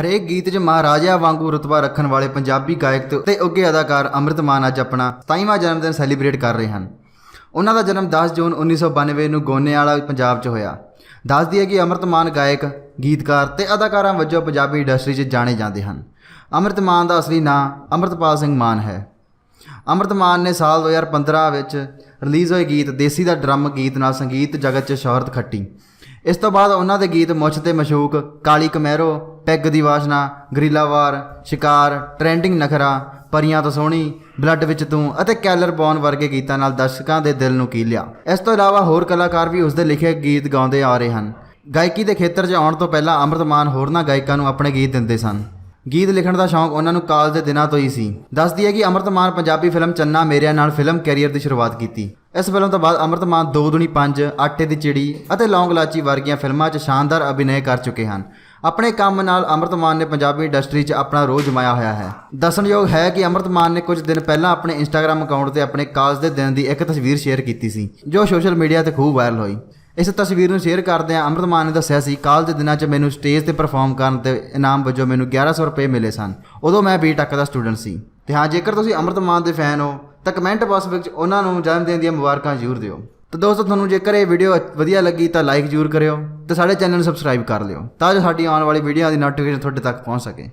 ਹਰੇਕ ਗੀਤ 'ਚ ਮਹਾਰਾਜਾ ਵਾਂਗੂ ਰੁਤਬਾ ਰੱਖਣ ਵਾਲੇ ਪੰਜਾਬੀ ਗਾਇਕ ਤੇ- ਤੇ ਉੱਗੇ ਅਦਾਕਾਰ ਅੰਮ੍ਰਿਤ ਮਾਨ ਅੱਜ ਆਪਣਾ 27ਵਾਂ ਜਨਮ ਦਿਨ ਸੈਲੀਬ੍ਰੇਟ ਕਰ ਰਹੇ ਹਨ। ਉਹਨਾਂ ਦਾ ਜਨਮ 10 ਜੂਨ 1992 ਨੂੰ ਗੋਨੇ ਵਾਲਾ ਪੰਜਾਬ 'ਚ ਹੋਇਆ। ਦੱਸਦੀ ਹੈ ਕਿ ਅੰਮ੍ਰਿਤ ਮਾਨ ਗਾਇਕ, ਗੀਤਕਾਰ ਤੇ ਅਦਾਕਾਰਾਂ ਵਜੋਂ ਪੰਜਾਬੀ ਇੰਡਸਟਰੀ 'ਚ ਜਾਣੇ ਜਾਂਦੇ ਹਨ। ਅੰਮ੍ਰਿਤ ਮਾਨ ਦਾ ਅਸਲੀ ਨਾਂ ਅੰਮ੍ਰਿਤਪਾਲ ਸਿੰਘ ਮਾਨ ਹੈ। ਅੰਮ੍ਰਿਤ ਮਾਨ ਨੇ ਸਾਲ 2015 ਵਿੱਚ ਰਿਲੀਜ਼ ਹੋਏ ਗੀਤ ਦੇਸੀ ਦਾ ਡਰਮ ਗੀਤ ਨਾਲ ਸੰਗੀਤ ਜਗਤ 'ਚ ਸ਼ੋਹਰਤ ਖੱਟੀ। ਇਸ ਤੋਂ ਬਾਅਦ ਉਹਨਾਂ ਦੇ ਗੀਤ ਮੁੱਛ ਤੇ ਮਸ਼ੂਕ, ਕਾਲੀ ਕਮੈਰੋ ਪੈਗ ਦੀ ਵਾਸ਼ਨਾ ਗਰੀਲਾਵਾਰ ਸ਼ਿਕਾਰ ਟ੍ਰੈਂਡਿੰਗ ਨਖਰਾ, ਪਰੀਆਂ ਤੋਂ ਸੋਹਣੀ ਬਲੱਡ ਵਿੱਚ ਤੂੰ ਅਤੇ ਕੈਲਰ ਬੌਨ ਵਰਗੇ ਗੀਤਾਂ ਨਾਲ ਦਰਸ਼ਕਾਂ ਦੇ ਦਿਲ ਨੂੰ ਕੀਲਿਆ ਇਸ ਤੋਂ ਇਲਾਵਾ ਹੋਰ ਕਲਾਕਾਰ ਵੀ ਉਸ ਦੇ ਲਿਖੇ ਗੀਤ ਗਾਉਂਦੇ ਆ ਰਹੇ ਹਨ। ਗਾਇਕੀ ਦੇ ਖੇਤਰ 'ਚ ਆਉਣ ਤੋਂ ਪਹਿਲਾਂ ਅੰਮ੍ਰਿਤ ਮਾਨ ਹੋਰਨਾਂ ਗਾਇਕਾਂ ਨੂੰ ਆਪਣੇ ਗੀਤ ਦਿੰਦੇ ਸਨ। ਗੀਤ ਲਿਖਣ ਦਾ ਸ਼ੌਂਕ ਉਹਨਾਂ ਨੂੰ ਕਾਲਜ ਦੇ ਦਿਨਾਂ ਤੋਂ ਹੀ ਸੀ। ਦੱਸਦੀ ਹੈ ਕਿ ਅੰਮ੍ਰਿਤ ਮਾਨ ਪੰਜਾਬੀ ਫਿਲਮ ਚੰਨਾ ਮੇਰਿਆਂ ਨਾਲ ਫਿਲਮ ਕੈਰੀਅਰ ਦੀ ਸ਼ੁਰੂਆਤ ਕੀਤੀ। ਇਸ ਫਿਲਮ ਤੋਂ ਬਾਅਦ ਅੰਮ੍ਰਿਤ ਮਾਨ ਦੋ ਦੁਨੀ ਪੰਜ, ਆਟੇ ਦੀ ਚਿੜੀ ਅਤੇ ਲੌਂਗ ਲਾਚੀ ਵਰਗੀਆਂ ਫਿਲਮਾਂ 'ਚ ਸ਼ਾਨਦਾਰ ਅਭਿਨੈ ਕਰ ਚੁੱਕੇ ਹਨ। ਆਪਣੇ ਕੰਮ ਨਾਲ ਅੰਮ੍ਰਿਤ ਮਾਨ ਨੇ ਪੰਜਾਬੀ ਇੰਡਸਟਰੀ 'ਚ ਆਪਣਾ ਰੋਹ ਜਮਾਇਆ ਹੋਇਆ ਹੈ। ਦੱਸਣਯੋਗ ਹੈ ਕਿ ਅੰਮ੍ਰਿਤ ਮਾਨ ਨੇ ਕੁਝ ਦਿਨ ਪਹਿਲਾਂ ਆਪਣੇ ਇੰਸਟਾਗ੍ਰam ਅਕਾਊਂਟ ਤੇ ਆਪਣੇ ਕਾਲਜ ਦੇ ਦਿਨ ਦੀ ਇੱਕ ਤਸਵੀਰ ਸ਼ੇਅਰ ਕੀਤੀ ਸੀ, ਜੋ ਸੋਸ਼ਲ ਮੀਡੀਆ ਤੇ ਖੂਬ ਵਾਇਰਲ ਹੋਈ। ਇਸ ਤਸਵੀਰ ਨੂੰ ਸ਼ੇਅਰ ਕਰਦਿਆਂ ਅੰਮ੍ਰਿਤ ਮਾਨ ਨੇ ਦੱਸਿਆ ਸੀ, ਕਾਲਜ ਦੇ ਦਿਨਾਂ 'ਚ ਮੈਨੂੰ ਸਟੇਜ ਤੇ ਪਰਫਾਰਮ ਕਰਨ ਤੇ ਇਨਾਮ ਵਜੋਂ ਮੈਨੂੰ 1100 ਰੁਪਏ ਮਿਲੇ ਸਨ। ਉਦੋਂ ਮੈਂ ਬੀਟੈਕ ਦਾ ਸਟੂਡੈਂਟ ਸੀ। ਤੇ ਹਾਂ, ਜੇਕਰ ਤੁਸੀਂ ਅੰਮ੍ਰਿਤ ਮਾਨ ਦੇ ਫੈਨ ਹੋ, ਤਾਂ ਕਮੈਂਟ ਬਾਕਸ ਵਿੱਚ ਉਹਨਾਂ ਨੂੰ ਜਨਮ ਦਿਨ ਦੀਆਂ ਮੁਬਾਰਕਾਂ ਜ਼ਰੂਰ ਦਿਓ। ਤੇ ਦੋਸਤੋ, ਤੁਹਾਨੂੰ ਜੇਕਰ ਇਹ ਵੀਡੀਓ ਵਧੀਆ ਲੱਗੀ ਤਾਂ ਲਾਈਕ ਜ਼ਰੂਰ ਕਰਿਓ ਤੇ ਸਾਡੇ ਚੈਨਲ ਨੂੰ ਸਬਸਕ੍ਰਾਈਬ ਕਰ ਲਿਓ ਤਾਂ ਜੋ ਸਾਡੀ ਆਉਣ ਵਾਲੀ ਵੀਡੀਓ ਦੀ ਨੋਟੀਫਿਕੇਸ਼ਨ ਤੁਹਾਡੇ ਤੱਕ ਪਹੁੰਚ ਸਕੇ।